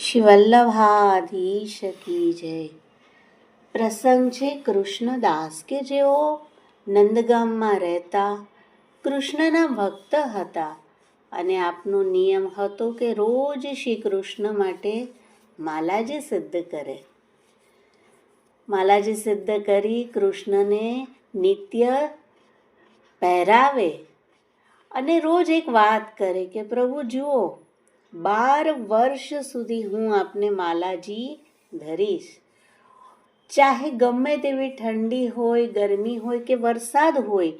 શ્રી વલ્લભાધીશ કી જય. પ્રસંગ છે કૃષ્ણદાસ કે જેઓ નંદગામમાં રહેતા કૃષ્ણના ભક્ત હતા અને આપનો નિયમ હતો કે રોજ શ્રી કૃષ્ણ માટે માલાજી સિદ્ધ કરે. માલાજી સિદ્ધ કરી કૃષ્ણને નિત્ય પહેરાવે અને રોજ એક વાત કરે કે પ્રભુ જુઓ બાર વર્ષ સુધી હું આપને માલાજી ધરીશ. ચાહે ગમે તેવી ઠંડી હોય, ગરમી હોય કે વરસાદ હોય,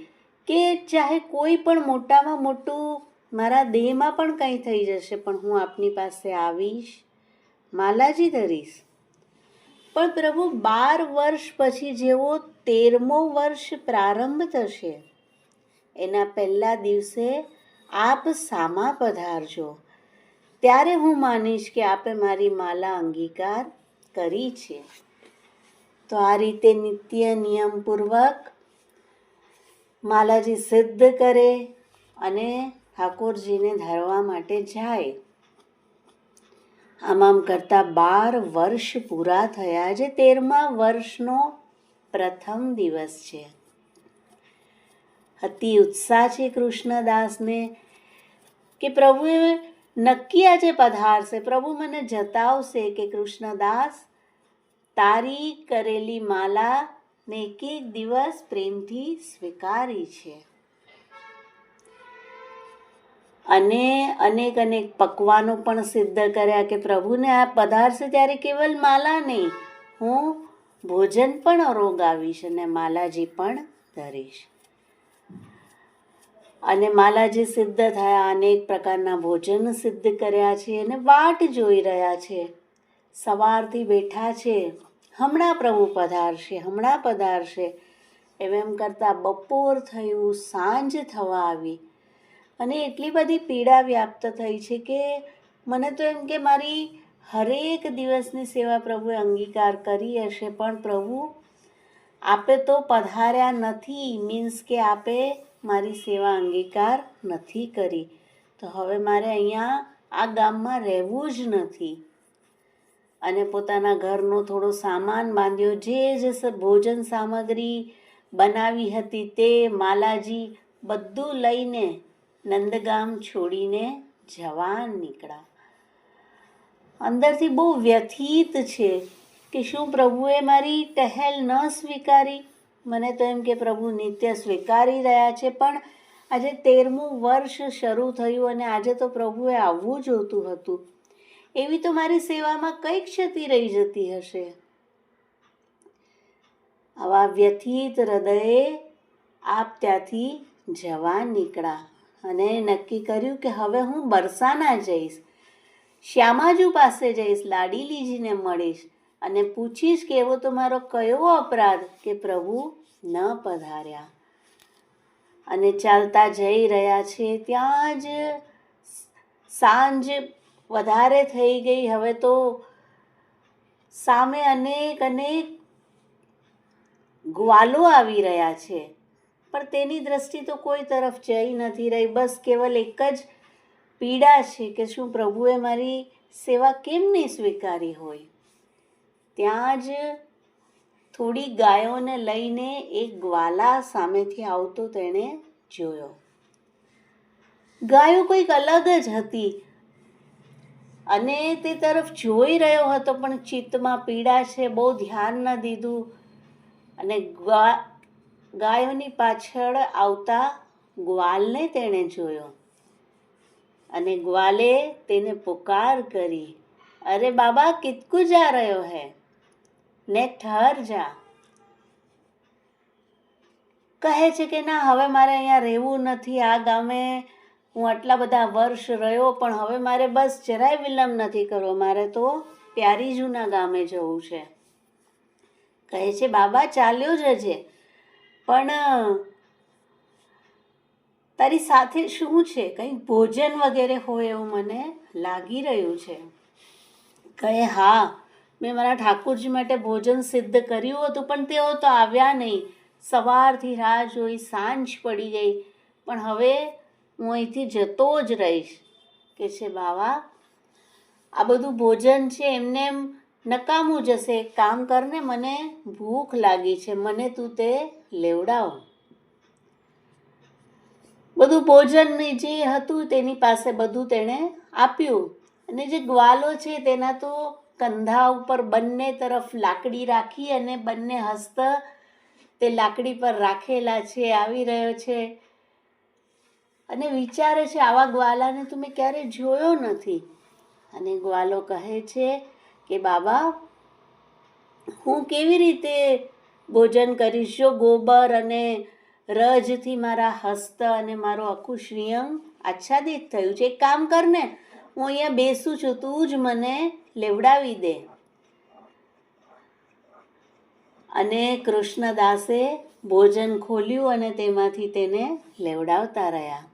કે ચાહે કોઈ પણ મોટામાં મોટું, મારા દેહમાં પણ કંઈ થઈ જશે, પણ હું આપની પાસે આવીશ, માલાજી ધરીશ. પણ પ્રભુ, બાર વર્ષ પછી જેવો તેરમો વર્ષ પ્રારંભ થશે. એના પહેલા દિવસે આપ સામા પધારજો. ત્યારે હું માનીશ કે આપે મારી માલા અંગીકાર કરી છે. તો આ રીતે નિત્ય નિયમપૂર્વક માલાજી સિદ્ધ કરે અને ઠાકોરજીને ધરવા માટે જાય. આમ આમ કરતાં બાર વર્ષ પૂરા થયા જે તેરમા વર્ષનો પ્રથમ દિવસ છે. અતિ ઉત્સાહ છે કૃષ્ણદાસને કે પ્રભુએ નક્કી આજે પધારશે પ્રભુ મને જતાવશે કે કૃષ્ણદાસ તારી કરેલી માલા ને એક એક દિવસ પ્રેમથી સ્વીકારી છે. અને અનેક અનેક પકવાનો પણ સિદ્ધ કર્યા કે પ્રભુને આ પધારશે ત્યારે કેવલ માલા નહીં, હું ભોજન પણ રોગાવીશ અને માલાજી પણ ધરીશ. અને માલાજી સિદ્ધ થયા, અનેક પ્રકારના ભોજન સિદ્ધ કર્યા છે અને વાટ જોઈ રહ્યા છે. સવારથી બેઠા છે. હમણાં પ્રભુ પધારશે, હમણાં પધારશે. એમ એમ કરતાં બપોર થયું, સાંજ થવા આવી. અને એટલી બધી પીડા વ્યાપ્ત થઈ છે કે મને તો એમ કે મારી હરેક દિવસની સેવા પ્રભુએ અંગીકાર કરી હશે, પણ પ્રભુ, આપે તો પધાર્યા નથી. મીન્સ કે આપે મારી સેવા અંગીકાર નથી કરી. તો હવે મારે અહીંયા આ ગામમાં રહેવું જ નથી. અને પોતાના ઘરનો થોડો સામાન બાંધ્યો, જે જે ભોજન સામગ્રી બનાવી હતી તે માલાજી બધું લઈને નંદગામ છોડીને જવા નીકળ્યા. અંદરથી બહુ વ્યથિત છે કે શું પ્રભુએ મારી ટહેલ ન સ્વીકારી? મને તો એમ કે પ્રભુ નિત્ય સ્વીકારી રહ્યા છે, પણ આજે તેરમું વર્ષ શરૂ થયું અને આજે તો પ્રભુએ આવવું જોતું હતું. એવી તો મારી સેવામાં કઈ ક્ષતિ રહી જતી હશે. આવા વ્યથિત હૃદયે આપ ત્યાંથી જવા નીકળ્યા અને નક્કી કર્યું કે હવે હું બરસાના જઈશ. શ્યામાજુ પાસે જઈશ લાડીલીજીને મળીશ. અને પૂછીશ કે એવો તો મારો કયો અપરાધ કે પ્રભુ ન પધાર્યા. અને ચાલતા જઈ રહ્યા છે ત્યાં જ સાંજ વધારે થઈ ગઈ. હવે તો સામે અનેક અનેક ગ્વાલો આવી રહ્યા છે. પણ તેની દ્રષ્ટિ તો કોઈ તરફ જઈ નથી રહી. બસ કેવલ એક જ પીડા છે કે શું પ્રભુએ મારી સેવા કેમ નહીં સ્વીકારી હોય? ત્યાં જ થોડી ગાયોને લઈને એક ગ્વાલા સામેથી આવતો તેણે જોયો. ગાયો કોઈક અલગ જ હતી અને તે તરફ જોઈ રહ્યો હતો, પણ ચિત્તમાં પીડા છે, બહુ ધ્યાન ન દીધું અને ગાયોની પાછળ આવતા ગ્વાલને તેણે જોયો અને ગ્વાલે તેને પુકાર કરી. અરે બાબા, કિતકુ જા રહ્યો હે? ને ઠર જા. કહે છે કે, ના, હવે મારે અહીંયા રહેવું નથી. આ ગામે હું આટલા બધા વર્ષ રહ્યો, પણ હવે મારે બસ જરાય વિલંબ નથી કરવો. મારે તો પ્યારી જૂના ગામે જવું છે. કહે છે, બાબા, ચાલ્યો જજે. પણ, તારી સાથે શું છે? કંઈ ભોજન વગેરે હોય એવું મને લાગી રહ્યું છે. કહે, હા મેં મારા ઠાકોરજી માટે ભોજન સિદ્ધ કર્યું હતું, પણ તેઓ તો આવ્યા નહીં. સવારથી રાહ જોઈ સાંજ પડી ગઈ. પણ હવે હું અહીંથી જતો જ રહીશ. કે છે, બાવા, આ બધું ભોજન છે, એમને એમ નકામું જશે. એક કામ કરને મને ભૂખ લાગી છે. મને તું તે લેવડાવ. બધું ભોજનની જે હતું તેની પાસે બધું તેણે આપ્યું. અને જે ગ્વાલો છે તેના તો કંધા ઉપર બંને તરફ લાકડી રાખી અને બંને હસ્ત તે લાકડી પર રાખેલા છે, આવી રહ્યો છે. અને વિચારે છે, આવા ગ્વાલાને તો મેં ક્યારે જોયો નથી? અને ગ્વાલો કહે છે કે, બાબા, હું કેવી રીતે ભોજન કરીશ? જો ગોબર અને રજથી મારા હસ્ત અને મારો આખું શ્રીઅંગ આચ્છાદિત થયું છે, એક કામ કરને હું અહીંયા બેસું છું, તું જ મને લેવડાવી દે. અને કૃષ્ણદાસે ભોજન ખોલ્યું અને તેમાંથી તેને લેવડાવતા રહ્યા.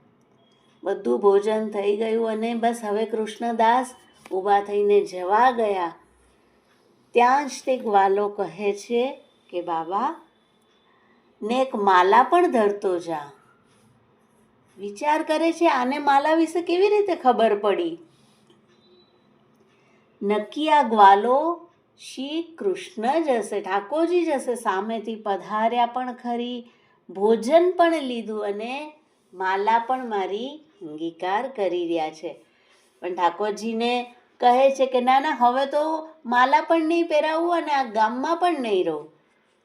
બધું ભોજન થઈ ગયું અને બસ હવે કૃષ્ણદાસ ઊભા થઈને જવા ગયા. ત્યાં જ તે ગ્વાલો કહે છે કે, બાબા, ને એક માલા પણ ધરતો જા. વિચાર કરે છે, આને માલા વિશે કેવી રીતે ખબર પડી? નક્કી આ ગ્વાલો શ્રી કૃષ્ણ જશે, ઠાકોરજી જશે, સામેથી પધાર્યા પણ ખરી, ભોજન પણ લીધું અને માલા પણ મારી અંગીકાર કરી રહ્યા છે. પણ ઠાકોરજીને કહે છે કે, ના ના, હવે તો માલા પણ નહીં પહેરાવું અને આ ગામમાં પણ નહીં રહું.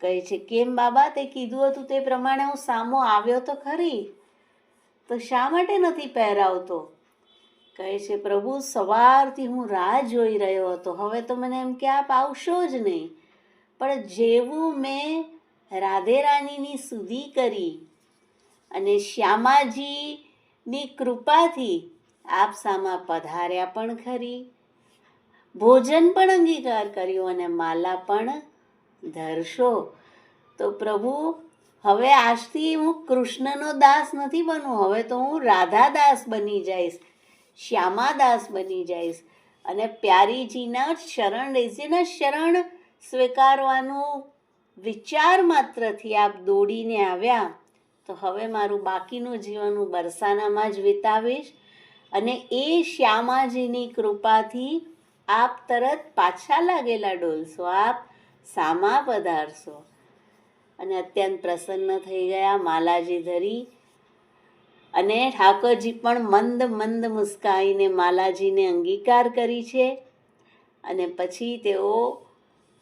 કહે છે, કેમ બાબા? તે કીધું હતું તે પ્રમાણે હું સામો આવ્યો તો ખરી. તો શા માટે નથી પહેરાવતો? કહે છે, પ્રભુ, સવારથી હું રાહ જોઈ રહ્યો હતો. હવે તો મને એમ કે આપ આવશો જ નહીં. પણ જેવું મેં રાધે રાણીની સુધી કરી અને શ્યામાજીની કૃપાથી આપ સામા પધાર્યા પણ ખરી. ભોજન પણ અંગીકાર કર્યો અને માલા પણ ધરશો. તો પ્રભુ, હવે આજથી હું કૃષ્ણનો દાસ નથી બનવું. હવે તો હું રાધા દાસ બની જઈશ. શ્યામા દાસ બની જઈશ. અને પ્યારીજીના શરણ રહીશ શરણ સ્વીકારવાનું વિચાર માત્રથી આપ દોડીને આવ્યા. તો હવે મારું બાકીનું જીવન હું બરસાનામાં જ વિતાવીશ. અને એ શ્યામાજીની કૃપાથી આપ તરત પાછા લાગેલા ડોલશો આપ સામા પધારશો. અને અત્યંત પ્રસન્ન થઈ ગયા માલાજી ધરી. અને ઠાકોરજી પણ મંદ મંદ મુસ્કાઈને માલાજીને અંગીકાર કરી છે અને પછી તેઓ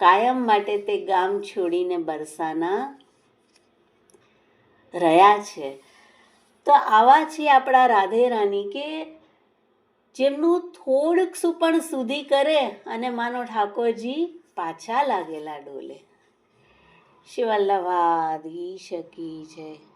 કાયમ માટે તે ગામ છોડીને બરસાના રહ્યા છે. તો આવા છે આપણા રાધે રાની કે જેમનું થોડુંક શું પણ સુધી કરે અને માનો ઠાકોરજી પાછા લાગેલા ડોલે. શિવલ્લભાદ ઈ શકી છે